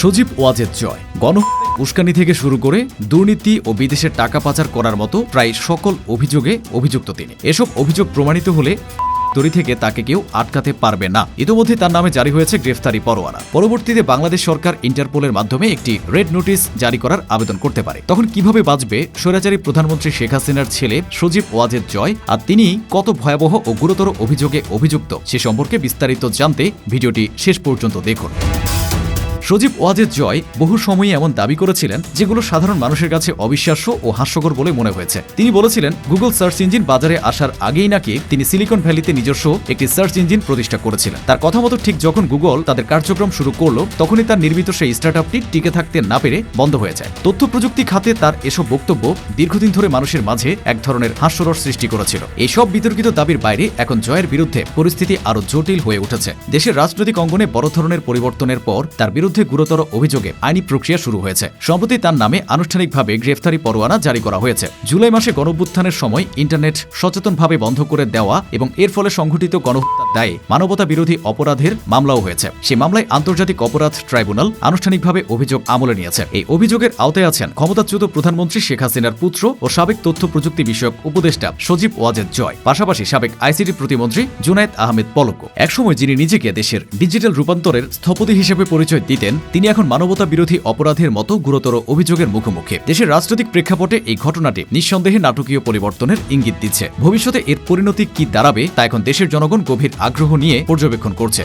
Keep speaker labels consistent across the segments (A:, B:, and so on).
A: সজীব ওয়াজেদ জয়। গণ উস্কানি থেকে শুরু করে দুর্নীতি ও বিদেশের টাকা পাচার করার মতো প্রায় সকল অভিযোগে অভিযুক্ত তিনি। এসব অভিযোগ প্রমাণিত হলে দড়ি থেকে তাকে কেউ আটকাতে পারবে না। ইতোমধ্যে তার নামে জারি হয়েছে গ্রেফতারি পরোয়ানা। পরবর্তীতে বাংলাদেশ সরকার ইন্টারপোলের মাধ্যমে একটি রেড নোটিশ জারি করার আবেদন করতে পারে। তখন কীভাবে বাঁচবে স্বৈরাচারী প্রধানমন্ত্রী শেখ হাসিনার ছেলে সজীব ওয়াজেদ জয় আর তিনি কত ভয়াবহ ও গুরুতর অভিযোগে অভিযুক্ত সে সম্পর্কে বিস্তারিত জানতে ভিডিওটি শেষ পর্যন্ত দেখুন। সজীব ওয়াজেদ জয় বহু সময়ই এমন দাবি করেছিলেন যেগুলো সাধারণ মানুষের কাছে অবিশ্বাস্য ও হাস্যকর বলে মনে হয়েছে। তিনি বলেছিলেন, গুগল সার্চ ইঞ্জিন বাজারে আসার আগেই নাকি তিনি সিলিকন ভ্যালিতে নিজস্ব একটি সার্চ ইঞ্জিন প্রতিষ্ঠা করেছিলেন। তার কথা মতো ঠিক যখন গুগল তাদের কার্যক্রম শুরু করল, তখনই তার নির্মিত সেই স্টার্টআপটি টিকে থাকতে না পেরে বন্ধ হয়ে যায়। তথ্য প্রযুক্তি খাতে তার এসব বক্তব্য দীর্ঘদিন ধরে মানুষের মাঝে এক ধরনের হাস্যরস সৃষ্টি করেছিল। এইসব বিতর্কিত দাবির বাইরে এখন জয়ের বিরুদ্ধে পরিস্থিতি আরও জটিল হয়ে উঠেছে। দেশের রাজনৈতিক অঙ্গনে বড় ধরনের পরিবর্তনের পর তার বিরুদ্ধে গুরুতর অভিযোগে আইনি প্রক্রিয়া শুরু হয়েছে। সম্প্রতি তার নামে আনুষ্ঠানিকভাবে গ্রেফতারি পরোয়ানা জারি করা হয়েছে। জুলাই মাসে গণঅভ্যুত্থানের সময় ইন্টারনেট সচেতনভাবে বন্ধ করে দেওয়া এবং এর ফলে সংঘটিত গণহত্যার দায়ে মানবতা বিরোধী অপরাধের মামলাও হয়েছে। সেই মামলায় আন্তর্জাতিক অপরাধ ট্রাইব্যুনাল আনুষ্ঠানিকভাবে অভিযোগ আমলে নিয়েছে। এই অভিযোগের আওতায় আছেন ক্ষমতাচ্যুত প্রধানমন্ত্রী শেখ হাসিনার পুত্র ও সাবেক তথ্য প্রযুক্তি বিষয়ক উপদেষ্টা সজীব ওয়াজেদ জয়, পাশাপাশি সাবেক আইসিটি প্রতিমন্ত্রী জুনায়েদ আহমেদ পলক। একসময় যিনি নিজেকে দেশের ডিজিটাল রূপান্তরের স্থপতি হিসেবে পরিচয় দিতেন তিনি এখন মানবতা বিরোধী অপরাধের মতো গুরুতর অভিযোগের মুখোমুখি। দেশের রাজনৈতিক প্রেক্ষাপটে এই ঘটনাটি নিঃসন্দেহে নাটকীয় পরিবর্তনের ইঙ্গিত দিচ্ছে। ভবিষ্যতে এর পরিণতি কি দাঁড়াবে, তা এখন দেশের জনগণ গভীর আগ্রহ নিয়ে পর্যবেক্ষণ করছে।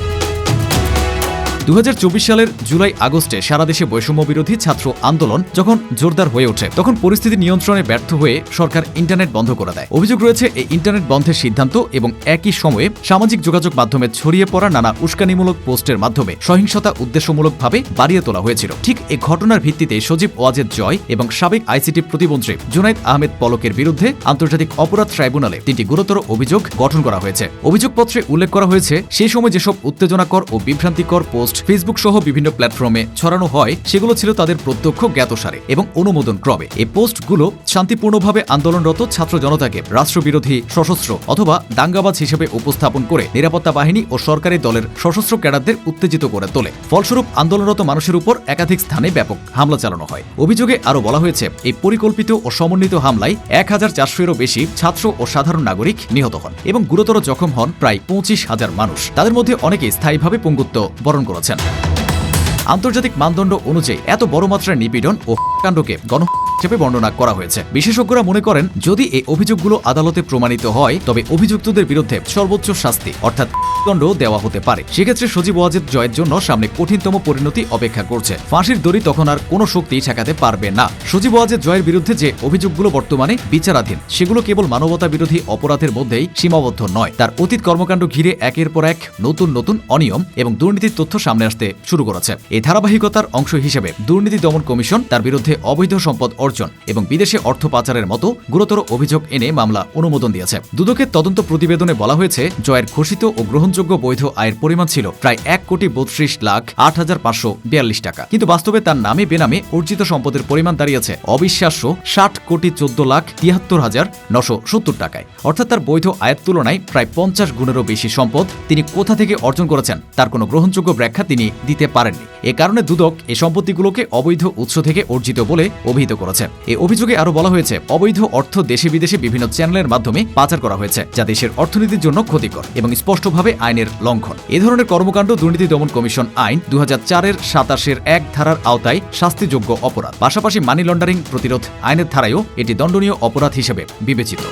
A: দু হাজার চব্বিশ সালের জুলাই আগস্টে সারা দেশে বৈষম্য বিরোধী ছাত্র আন্দোলন যখন জোরদার হয়ে ওঠে, তখন পরিস্থিতি নিয়ন্ত্রণে ব্যর্থ হয়ে সরকার ইন্টারনেট বন্ধ করে দেয়। অভিযোগ রয়েছে, এই ইন্টারনেট বন্ধের সিদ্ধান্ত এবং একই সময়ে সামাজিক যোগাযোগ মাধ্যমে ছড়িয়ে পড়া নানা উস্কানিমূলক পোস্টের মাধ্যমে সহিংসতা উদ্দেশ্যমূলকভাবে বাড়িয়ে তোলা হয়েছিল। ঠিক এই ঘটনার ভিত্তিতে সজীব ওয়াজেদ জয় এবং সাবেক আইসিটি প্রতিমন্ত্রী জুনাইদ আহমেদ পলকের বিরুদ্ধে আন্তর্জাতিক অপরাধ ট্রাইব্যুনালে তিনটি গুরুতর অভিযোগ গঠন করা হয়েছে। অভিযোগপত্রে উল্লেখ করা হয়েছে সেই সময় যেসব উত্তেজনাকর ও বিভ্রান্তিকর পোস্ট ফেসবুক সহ বিভিন্ন প্ল্যাটফর্মে ছড়ানো হয়, সেগুলো ছিল তাদের প্রত্যক্ষ জ্ঞাতসারে এবং অনুমোদন ক্রমে। এই পোস্টগুলো শান্তিপূর্ণভাবে আন্দোলনরত ছাত্র জনতাকে রাষ্ট্রবিরোধী, সশস্ত্র অথবা দাঙ্গাবাজ হিসেবে উপস্থাপন করে নিরাপত্তা বাহিনী ও সরকারি দলের সশস্ত্র ক্যাডারদের উত্তেজিত করে তোলে। ফলস্বরূপ, আন্দোলনরত মানুষের উপর একাধিক স্থানে ব্যাপক হামলা চালানো হয়। অভিযোগে আরও বলা হয়েছে, এই পরিকল্পিত ও সমন্বিত হামলায় এক হাজার চারশোরও বেশি ছাত্র ও সাধারণ নাগরিক নিহত হন এবং গুরুতর জখম হন প্রায় পঁচিশ হাজার মানুষ। তাদের মধ্যে অনেকে স্থায়ীভাবে পঙ্গুত্ব বরণ করেছেন আন্তর্জাতিক মানদণ্ড অনুযায়ী এত বড় মাত্রার নিপীড়ন ও কাণ্ডকে গণ হিসেবে বর্ণনা করা হয়েছে। বিশেষজ্ঞরা মনে করেন, যদি এই অভিযোগগুলো আদালতে প্রমাণিত হয়, তবে অভিযুক্তদের বিরুদ্ধে সর্বোচ্চ শাস্তি, অর্থাৎ দণ্ড দেওয়া হতে পারে। সেক্ষেত্রে সজীব ওয়াজেদ জয়ের জন্য সামনে কঠিনতম পরিণতি অপেক্ষা করছে। ফাঁসির দড়ি তখন আর কোনো শক্তি ঠেকাতে পারবে না। সজীব ওয়াজেদ জয়ের বিরুদ্ধে যে অভিযোগগুলো বর্তমানে বিচারাধীন, সেগুলো কেবল মানবতা বিরোধী অপরাধের মধ্যেই সীমাবদ্ধ নয়। তার অতীত কর্মকাণ্ড ঘিরে একের পর এক নতুন নতুন অনিয়ম এবং দুর্নীতির তথ্য সামনে আসতে শুরু করেছে। এই ধারাবাহিকতার অংশ হিসেবে দুর্নীতি দমন কমিশন তার বিরুদ্ধে অবৈধ সম্পদ অর্জন এবং বিদেশে অর্থ পাচারের মতো গুরুতর অভিযোগ এনে মামলা অনুমোদন দিয়েছে। দুদকের তদন্ত প্রতিবেদনে বলা হয়েছে, জয়ের ঘোষিত ও গ্রহণযোগ্য বৈধ আয়ের পরিমাণ ছিল প্রায় এক কোটি বত্রিশ লাখ আট হাজার পাঁচশো বিয়াল্লিশ টাকা। কিন্তু বাস্তবে তার নামে বেনামে অর্জিত সম্পদের পরিমাণ দাঁড়িয়েছে অবিশ্বাস্য ষাট কোটি চোদ্দ লাখ তিয়াত্তর হাজার নশো সত্তর টাকায়। অর্থাৎ তার বৈধ আয়ের তুলনায় প্রায় পঞ্চাশ গুণেরও বেশি সম্পদ তিনি কোথা থেকে অর্জন করেছেন তার কোনো গ্রহণযোগ্য ব্যাখ্যা তিনি দিতে পারেননি। এ কারণে দুদক এই সম্পত্তিগুলোকে অবৈধ উৎস থেকে অর্জিত বলে অভিহিত করেছে। এই অভিযোগে আরও বলা হয়েছে, অবৈধ অর্থ দেশে বিদেশে বিভিন্ন চ্যানেলের মাধ্যমে পাচার করা হয়েছে, যা দেশের অর্থনীতির জন্য ক্ষতিকর এবং স্পষ্টভাবে আইনের লঙ্ঘন। এ ধরনের কর্মকাণ্ড দুর্নীতি দমন কমিশন আইন দু হাজার সাতাশের এক ধারার আওতায় শাস্তিযোগ্য অপরাধ। পাশাপাশি মানি লন্ডারিং প্রতিরোধ আইনের ধারায়ও এটি দণ্ডনীয় অপরাধ হিসেবে বিবেচিত।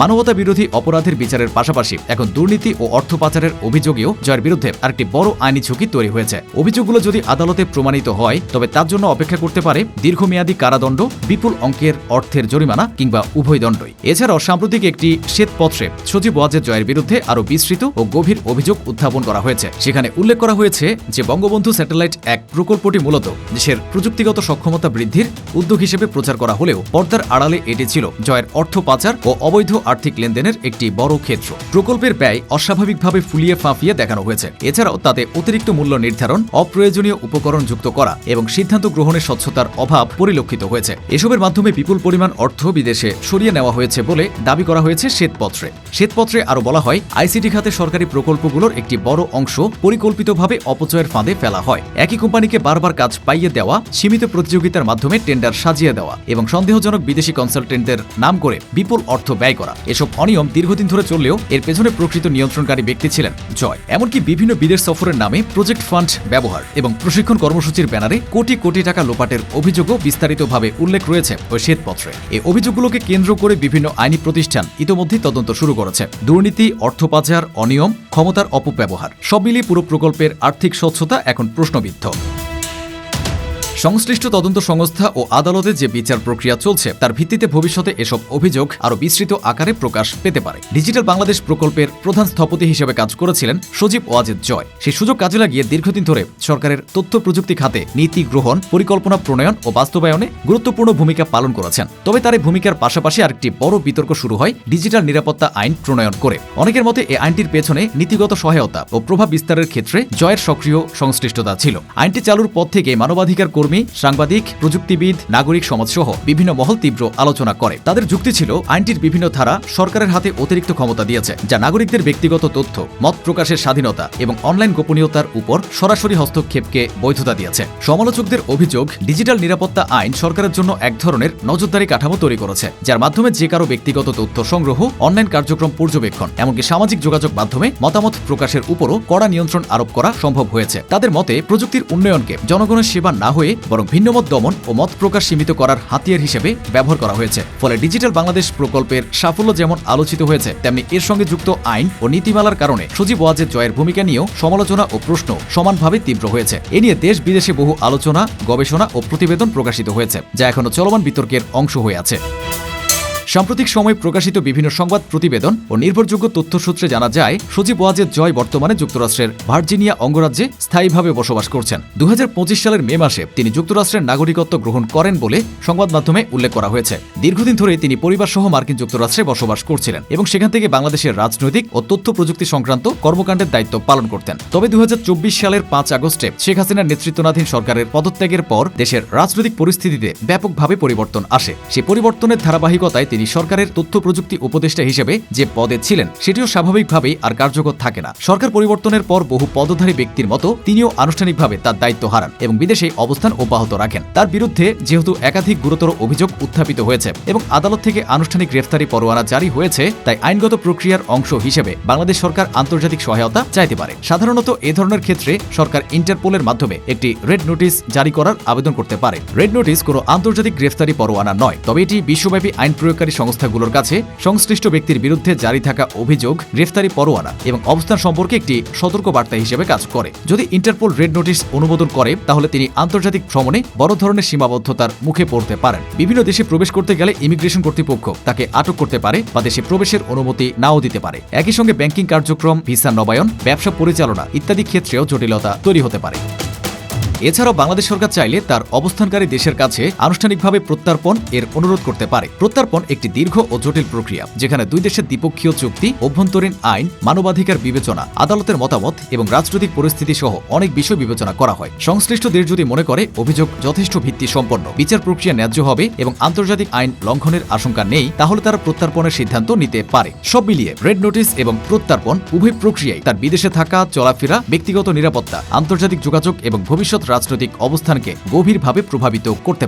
A: মানবতা বিরোধী অপরাধের বিচারের পাশাপাশি এখন দুর্নীতি ও অর্থ পাচারের অভিযোগেও জয়ের বিরুদ্ধে আরেকটি বড় আইনি ঝুঁকি তৈরি হয়েছে। অভিযোগগুলো যদি আদালতে প্রমাণিত হয়, তবে তার জন্য অপেক্ষা করতে পারে দীর্ঘমেয়াদী কারাদণ্ড, বিপুল অঙ্কের অর্থের জরিমানা কিংবা উভয় দণ্ডই। এছাড়াও সাম্প্রতিক একটি শ্বেতপত্রে সচিব ওয়াজেদ জয়ের বিরুদ্ধে আরও বিস্তৃত ও গভীর অভিযোগ উত্থাপন করা হয়েছে। সেখানে উল্লেখ করা হয়েছে যে বঙ্গবন্ধু স্যাটেলাইট এক প্রকল্পটি মূলত দেশের প্রযুক্তিগত সক্ষমতা বৃদ্ধির উদ্যোগ হিসেবে প্রচার করা হলেও পর্দার আড়ালে এটি ছিল জয়ের অর্থ পাচার ও অবৈধ আর্থিক লেনদেনের একটি বড় ক্ষেত্র। প্রকল্পের ব্যয় অস্বাভাবিকভাবে ফুলিয়ে ফাঁপিয়ে দেখানো হয়েছে। এছাড়াও তাতে অতিরিক্ত মূল্য নির্ধারণ, অপ্রয়োজনীয় উপকরণ যুক্ত করা এবং সিদ্ধান্ত গ্রহণের স্বচ্ছতার অভাব পরিলক্ষিত হয়েছে। এসবের মাধ্যমে বিপুল পরিমাণ অর্থ বিদেশে সরিয়ে নেওয়া হয়েছে বলে দাবি করা হয়েছে শ্বেতপত্রে। শ্বেতপত্রে আরও বলা হয়, আইসিটি খাতে সরকারি প্রকল্পগুলোর একটি বড় অংশ পরিকল্পিতভাবে অপচয়ের ফাঁদে ফেলা হয়। একই কোম্পানিকে বারবার কাজ পাইয়ে দেওয়া, সীমিত প্রতিযোগিতার মাধ্যমে টেন্ডার সাজিয়ে দেওয়া এবং সন্দেহজনক বিদেশি কনসালটেন্টদের নাম করে বিপুল অর্থ ব্যয় করা। এসব অনিয়ম দীর্ঘদিন ধরে চললেও এর পেছনে প্রকৃত নিয়ন্ত্রণকারী ব্যক্তি ছিলেন জয়। এমনকি বিভিন্ন বিদেশ সফরের নামে প্রজেক্ট ফান্ড ব্যবহার এবং প্রশিক্ষণ কর্মসূচির ব্যানারে কোটি কোটি টাকা লোপাটের অভিযোগও বিস্তারিতভাবে উল্লেখ রয়েছে ওই শ্বেতপত্রে এই অভিযোগগুলোকে কেন্দ্র করে বিভিন্ন আইনি প্রতিষ্ঠান ইতোমধ্যেই তদন্ত শুরু করেছে। দুর্নীতি অর্থ পাচার অনিয়ম, ক্ষমতার অপব্যবহার, সব মিলিয়ে পুরো প্রকল্পের আর্থিক স্বচ্ছতা এখন প্রশ্নবিদ্ধ। সংশ্লিষ্ট তদন্ত সংস্থা ও আদালতে যে বিচার প্রক্রিয়া চলছে, তার ভিত্তিতে ভবিষ্যতে এসব অভিযোগ আরও বিস্তৃত আকারে প্রকাশ পেতে পারে। ডিজিটাল বাংলাদেশ প্রকল্পের প্রধান স্থপতি হিসেবে কাজ করেছিলেন সজীব ওয়াজেদ জয়। সেই সুযোগ কাজে লাগিয়ে দীর্ঘদিন ধরে সরকারের তথ্য প্রযুক্তি খাতে নীতি গ্রহণ, পরিকল্পনা প্রণয়ন ও বাস্তবায়নে গুরুত্বপূর্ণ ভূমিকা পালন করেছেন। তবে তার এই ভূমিকার পাশাপাশি আরেকটি বড় বিতর্ক শুরু হয় ডিজিটাল নিরাপত্তা আইন প্রণয়ন করে। অনেকের মতে এই আইনটির পেছনে নীতিগত সহায়তা ও প্রভাব বিস্তারের ক্ষেত্রে জয়ের সক্রিয় সংশ্লিষ্টতা ছিল। আইনটি চালুর পর থেকে মানবাধিকার কর্মী সাংবাদিক, প্রযুক্তিবিদ, নাগরিক সমাজসহ বিভিন্ন মহল তীব্র আলোচনা করে। তাদের যুক্তি ছিল, আইনটির বিভিন্ন ধারা সরকারের হাতে অতিরিক্ত ক্ষমতা দিয়েছে, যা নাগরিকদের ব্যক্তিগত তথ্য, মত প্রকাশের স্বাধীনতা এবং অনলাইন গোপনীয়তার উপর সরাসরি হস্তক্ষেপকে বৈধতা দিয়েছে। সমালোচকদের অভিযোগ, ডিজিটাল নিরাপত্তা আইন সরকারের জন্য এক ধরনের নজরদারি কাঠামো তৈরি করেছে, যার মাধ্যমে যে কারও ব্যক্তিগত তথ্য সংগ্রহ, অনলাইন কার্যক্রম পর্যবেক্ষণ, এমনকি সামাজিক যোগাযোগ মাধ্যমে মতামত প্রকাশের উপরও কড়া নিয়ন্ত্রণ আরোপ করা সম্ভব হয়েছে। তাদের মতে, প্রযুক্তির উন্নয়নকে জনগণের সেবা না হয়ে বরং ভিন্নমত দমন ও মত প্রকাশ সীমিত করার হাতিয়ার হিসেবে ব্যবহার করা হয়েছে। ফলে ডিজিটাল বাংলাদেশ প্রকল্পের সাফল্য যেমন আলোচিত হয়েছে, তেমনি এর সঙ্গে যুক্ত আইন ও নীতিমালার কারণে সজীব ওয়াজের জয়ের ভূমিকা নিয়েও সমালোচনা ও প্রশ্ন সমানভাবে তীব্র হয়েছে। এ নিয়ে দেশ বিদেশে বহু আলোচনা, গবেষণা ও প্রতিবেদন প্রকাশিত হয়েছে, যা এখনও চলমান বিতর্কের অংশ হয়ে আছে। সাম্প্রতিক সময়ে প্রকাশিত বিভিন্ন সংবাদ প্রতিবেদন ও নির্ভরযোগ্য তথ্যসূত্রে জানা যায়, সজীব ওয়াজেদ জয় বর্তমানে যুক্তরাষ্ট্রের ভার্জিনিয়া অঙ্গরাজ্যে স্থায়ীভাবে বসবাস করছেন। দু হাজার পঁচিশ সালের মে মাসে তিনি যুক্তরাষ্ট্রের নাগরিকত্ব গ্রহণ করেন বলে সংবাদ মাধ্যমে উল্লেখ করা হয়েছে। দীর্ঘদিন ধরে তিনি পরিবার সহ মার্কিন যুক্তরাষ্ট্রে বসবাস করছিলেন এবং সেখান থেকে বাংলাদেশের রাজনৈতিক ও তথ্য প্রযুক্তি সংক্রান্ত কর্মকাণ্ডের দায়িত্ব পালন করতেন। তবে দু হাজার চব্বিশ সালের পাঁচ আগস্টে শেখ হাসিনার নেতৃত্বাধীন সরকারের পদত্যাগের পর দেশের রাজনৈতিক পরিস্থিতিতে ব্যাপকভাবে পরিবর্তন আসে। সে পরিবর্তনের ধারাবাহিকতায় তিনি সরকারের তথ্য প্রযুক্তি উপদেষ্টা হিসেবে যে পদে ছিলেন, সেটিও স্বাভাবিকভাবেই আর কার্যকর থাকে না। সরকার পরিবর্তনের পর বহু পদধারী ব্যক্তির মতো তিনিও আনুষ্ঠানিকভাবে তার দায়িত্ব হারান এবং বিদেশে অবস্থান অব্যাহত রাখেন। তার বিরুদ্ধে যেহেতু একাধিক গুরুতর অভিযোগ উত্থাপিত হয়েছে এবং আদালত থেকে আনুষ্ঠানিক গ্রেফতারি পরোয়ানা জারি হয়েছে, তাই আইনগত প্রক্রিয়ার অংশ হিসেবে বাংলাদেশ সরকার আন্তর্জাতিক সহায়তা চাইতে পারে। সাধারণত এ ধরনের ক্ষেত্রে সরকার ইন্টারপোলের মাধ্যমে একটি রেড নোটিশ জারি করার আবেদন করতে পারে। রেড নোটিশ কোনো আন্তর্জাতিক গ্রেফতারি পরোয়ানা নয়, তবে এটি বিশ্বব্যাপী আইন প্রয়োগকারী সংস্থাগুলোর কাছে সংশ্লিষ্ট ব্যক্তির বিরুদ্ধে জারি থাকা অভিযোগ, গ্রেফতারি পরোয়ানা এবং অবস্থান সম্পর্কে একটি সতর্ক বার্তা হিসেবে কাজ করে। যদি ইন্টারপোল রেড নোটিশ অনুমোদন করে, তাহলে তিনি আন্তর্জাতিক ভ্রমণে বড় ধরনের সীমাবদ্ধতার মুখে পড়তে পারেন। বিভিন্ন দেশে প্রবেশ করতে গেলে ইমিগ্রেশন কর্তৃপক্ষ তাকে আটক করতে পারে বা দেশে প্রবেশের অনুমতি নাও দিতে পারে। একই সঙ্গে ব্যাংকিং কার্যক্রম, ভিসা নবায়ন, ব্যবসা পরিচালনা ইত্যাদি ক্ষেত্রেও জটিলতা তৈরি হতে পারে। এছাড়াও বাংলাদেশ সরকার চাইলে তার অবস্থানকারী দেশের কাছে আনুষ্ঠানিকভাবে প্রত্যার্পণ এর অনুরোধ করতে পারে। প্রত্যার্পণ একটি দীর্ঘ ও জটিল প্রক্রিয়া, যেখানে দুই দেশের দ্বিপক্ষীয় চুক্তি, অভ্যন্তরীণ আইন, মানবাধিকার বিবেচনা, আদালতের মতামত এবং রাজনৈতিক পরিস্থিতি সহ অনেক বিষয় বিবেচনা করা হয়। সংশ্লিষ্ট দেশ যদি মনে করে, অভিযোগ যথেষ্ট ভিত্তি সম্পন্ন বিচার প্রক্রিয়া ন্যায্য হবে এবং আন্তর্জাতিক আইন লঙ্ঘনের আশঙ্কা নেই, তাহলে তারা প্রত্যার্পণের সিদ্ধান্ত নিতে পারে। সব মিলিয়ে রেড নোটিশ এবং প্রত্যার্পণ উভয় প্রক্রিয়ায় তার বিদেশে থাকা, চলাফেরা, ব্যক্তিগত নিরাপত্তা, আন্তর্জাতিক যোগাযোগ এবং ভবিষ্যৎ রাজনৈতিক অবস্থানকে গভীরভাবে প্রভাবিত করতে